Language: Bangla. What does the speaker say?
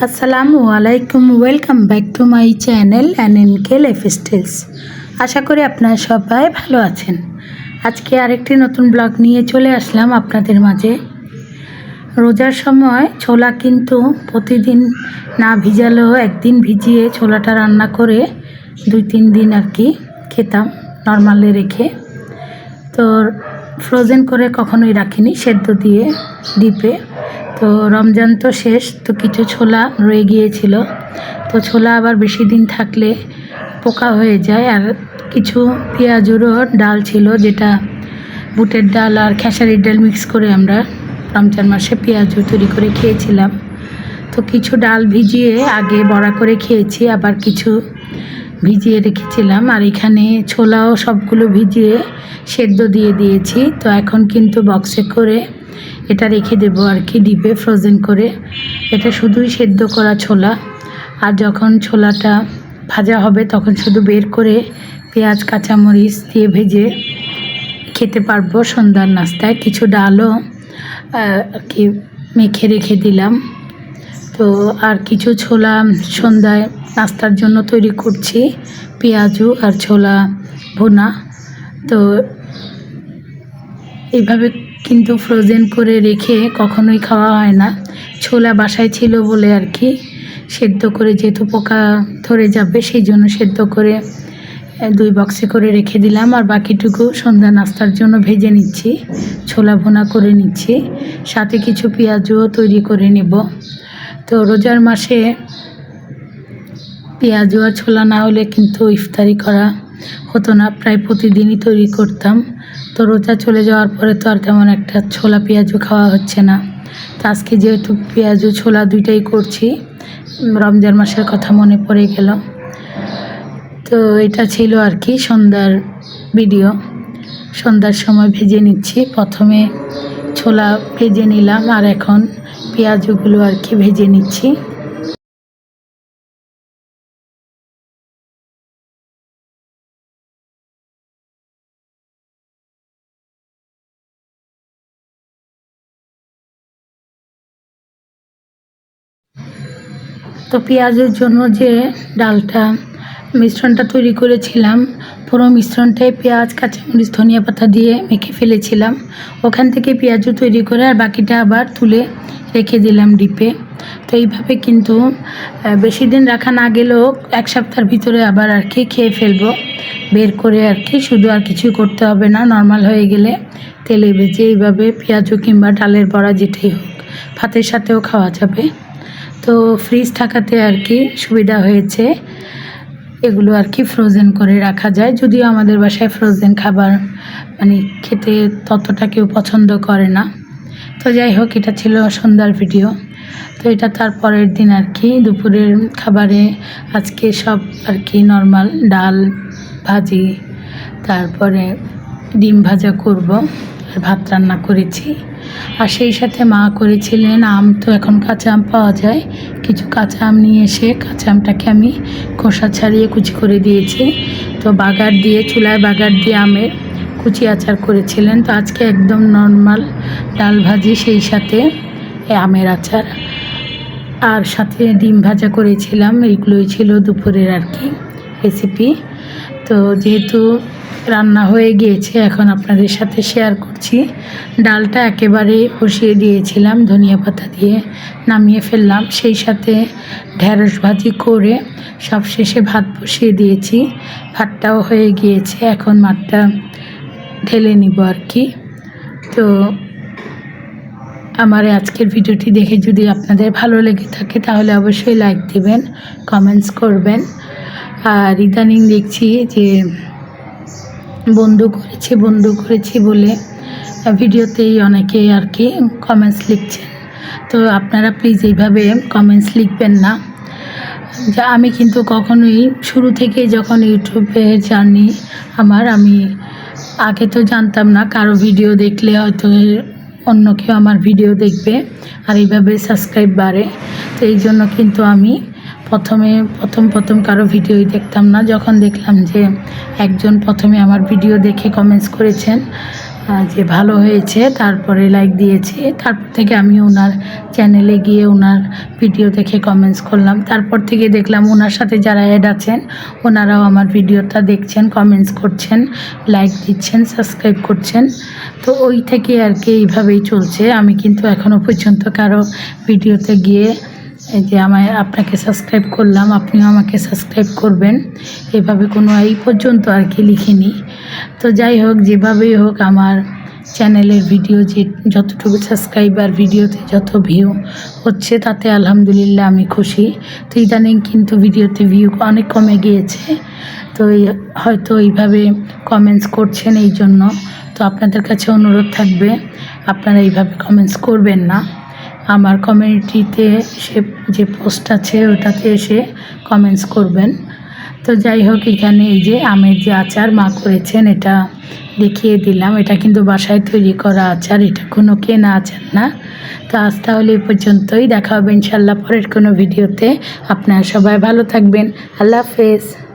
আসসালামু আলাইকুম, welcome back to my channel an N K lifestyles. আশা করি আপনারা সবাই ভালো আছেন। আজকে আরেকটি নতুন ব্লগ নিয়ে চলে আসলাম আপনাদের মাঝে। রোজার সময় ছোলা কিন্তু প্রতিদিন না ভিজালেও একদিন ভিজিয়ে ছোলাটা রান্না করে দুই তিন দিন আর কি খেতাম, নর্মালে রেখে। তো ফ্রোজেন করে কখনোই রাখিনি, সেদ্ধ দিয়ে ডিপে। তো রমজান তো শেষ, তো কিছু ছোলা রয়ে গিয়েছিল। তো ছোলা আবার বেশি দিন থাকলে পোকা হয়ে যায়। আর কিছু পেঁয়াজুরও ডাল ছিল, যেটা বুটের ডাল আর খেসারির ডাল মিক্স করে আমরা রমজান মাসে পেঁয়াজু তৈরি করে খেয়েছিলাম। তো কিছু ডাল ভিজিয়ে আগে বড়া করে খেয়েছি, আবার কিছু ভিজিয়ে রেখেছিলাম। আর এখানে ছোলাও সবগুলো ভিজিয়ে সেদ্ধ দিয়ে দিয়েছি। তো এখন কিন্তু বক্সে করে এটা রেখে দেবো আর কি ডিপে ফ্রোজেন করে। এটা শুধুই সেদ্ধ করা ছোলা। আর যখন ছোলাটা ভাজা হবে, তখন শুধু বের করে পেঁয়াজ, কাঁচামরিচ দিয়ে ভেজে খেতে পারব সন্ধ্যার নাস্তায়। কিছু ডালও কি মেখে রেখে দিলাম। তো আর কিছু ছোলা সন্ধ্যায় নাস্তার জন্য তৈরি করছি। পেঁয়াজু আর ছোলা ভুনা। তো এইভাবে কিন্তু ফ্রোজেন করে রেখে কখনোই খাওয়া হয় না। ছোলা বাসায় ছিল বলে আর কি। সেদ্ধ করে যেহেতু পোকা ধরে যাবে, সেই জন্য সেদ্ধ করে দুই বক্সে করে রেখে দিলাম। আর বাকিটুকু সন্ধ্যা নাস্তার জন্য ভেজে নিচ্ছি। ছোলা ভুনা করে নিচ্ছি। সাথে কিছু পেঁয়াজও তৈরি করে নেব। তো রোজার মাসে পেঁয়াজু আর ছোলা না হলে কিন্তু ইফতারি করা হতো না। প্রায় প্রতিদিনই তৈরি করতাম। তো রোজা চলে যাওয়ার পরে তো আর তেমন একটা ছোলা পেঁয়াজু খাওয়া হচ্ছে না। তো আজকে যেহেতু পেঁয়াজু ছোলা দুইটাই করছি, রমজান মাসের কথা মনে পড়ে গেল। তো এটা ছিল আর কি সন্ধ্যার ভিডিও। সন্ধ্যার সময় ভেজে নিচ্ছি। প্রথমে ছোলা ভেজে নিলাম আর এখন পেঁয়াজগুলো আর কি ভেজে নিচ্ছি। তো পেঁয়াজের জন্য যে ডালটা মিশ্রণটা তৈরি করেছিলাম, পুরো মিশ্রণটাই পেঁয়াজ, কাঁচামরিচ, ধনিয়া পাতা দিয়ে মেখে ফেলেছিলাম। ওখান থেকে পেঁয়াজও তৈরি করে আর বাকিটা আবার তুলে রেখে দিলাম ডিপে। তো এইভাবে কিন্তু বেশি দিন রাখা না গেলেও এক সপ্তাহের ভিতরে আবার আর কি খেয়ে ফেলব। বের করে আর কি, শুধু আর কিছুই করতে হবে না, নর্মাল হয়ে গেলে তেলে ভেজে এইভাবে পেঁয়াজও কিংবা ডালের বড়া যেটাই হোক, ভাতের সাথেও খাওয়া যাবে। তো ফ্রিজ থাকাতে আর কি সুবিধা হয়েছে। এগুলো আর কি ফ্রোজেন করে রাখা যায়। যদিও আমাদের বাসায় ফ্রোজেন খাবার মানে খেতে ততটা কেউ পছন্দ করে না। তো যাই হোক, এটা ছিল সন্ধ্যার ভিডিও তো এটা তার পরের দিন আর কি। দুপুরের খাবারে আজকে সব আর কি নর্মাল ডাল, ভাজি, তারপরে ডিম ভাজা করব। আর ভাত রান্না করেছি। আর সেই সাথে মা করেছিলেন আম, তো এখন কাঁচা আম পাওয়া যায়। কিছু কাঁচা আম নিয়ে এসে কাঁচা আমটাকে আমি খোসা ছাড়িয়ে কুচি করে দিয়েছি। তো বাগার দিয়ে, চুলায় বাগার দিয়ে আমের কুচি আচার করেছিলেন। তো আজকে একদম নর্মাল ডাল ভাজি, সেই সাথে আমের আচার। আর সাথে ডিম ভাজা করেছিলাম, এইগুলোই ছিল দুপুরের আর কি রেসিপি তো যেহেতু রান্না হয়ে গিয়েছে, এখন আপনাদের সাথে শেয়ার করছি। ডালটা একেবারে বসিয়ে দিয়েছিলাম, ধনিয়া পাতা দিয়ে নামিয়ে ফেললাম। সেই সাথে ঢ্যাঁড়স ভাজি করে সব শেষে ভাত বসিয়ে দিয়েছি। ভাতটাও হয়ে গিয়েছে, এখন মাঠটা ঢেলে নিব আর কি। তো আমার আজকের ভিডিওটি দেখে যদি আপনাদের ভালো লেগে থাকে, তাহলে অবশ্যই লাইক দিবেন কমেন্টস করবেন। আর ইদানিং দেখছি যে বন্ধু করেছি বন্ধু করেছি বলে ভিডিওতেই অনেকে আর কি কমেন্টস লিখছেন। তো আপনারা প্লিজ এইভাবে কমেন্টস লিখবেন না। যা আমি কিন্তু কখনোই শুরু থেকে যখন ইউটিউবে জার্নি আমার, আমি আগে তো জানতাম না কারও ভিডিও দেখলে হয়তো অন্য কেউ আমার ভিডিও দেখবে আর এইভাবে সাবস্ক্রাইব বাড়ে। তো এই জন্য কিন্তু আমি প্রথমে, প্রথম প্রথম কারও ভিডিওই দেখতাম না। যখন দেখলাম যে একজন প্রথমে আমার ভিডিও দেখে কমেন্টস করেছেন যে ভালো হয়েছে, তারপরে লাইক দিয়েছে, তারপর থেকে আমি ওনার চ্যানেলে গিয়ে ওনার ভিডিও দেখে কমেন্টস করলাম। তারপর থেকে দেখলাম ওনার সাথে যারা অ্যাড আছেন ওনারাও আমার ভিডিওটা দেখছেন কমেন্টস করছেন লাইক দিচ্ছেন সাবস্ক্রাইব করছেন। তো ওই থেকে আর কি এইভাবেই চলছে। আমি কিন্তু এখনও পর্যন্ত কারও ভিডিওতে গিয়ে এই যে আমায় আপনাকে সাবস্ক্রাইব করলাম, আপনিও আমাকে সাবস্ক্রাইব করবেন। এভাবে কোনো এই পর্যন্ত আর কি লিখিনি। তো যাই হোক, যেভাবেই হোক আমার চ্যানেলের ভিডিও যে যতটুকু সাবস্ক্রাইবার ভিডিওতে যত ভিউ হচ্ছে, তাতে আলহামদুলিল্লাহ আমি খুশি। তো ইদানিং কিন্তু ভিডিওতে ভিউ অনেক কমে গিয়েছে। তো হয়তো এইভাবে কমেন্টস করছেন এই জন্য। তো আপনাদের কাছে অনুরোধ থাকবে, আপনারা এইভাবে কমেন্টস করবেন না। আমার কমিউনিটিতে সে যে পোস্ট আছে, ওটাতে এসে কমেন্টস করবেন। তো যাই হোক, এখানে এই যে আমের যে আচার মা করেছেন, এটা দেখিয়ে দিলাম। এটা কিন্তু বাসায় তৈরি করা আচার, এটা কোনো কেনা আচার না। তো আজ তাহলে এই পর্যন্তই। দেখা হবে ইনশাল্লাহ পরের কোনো ভিডিওতে আপনারা সবাই ভালো থাকবেন। আল্লাহ হাফেজ।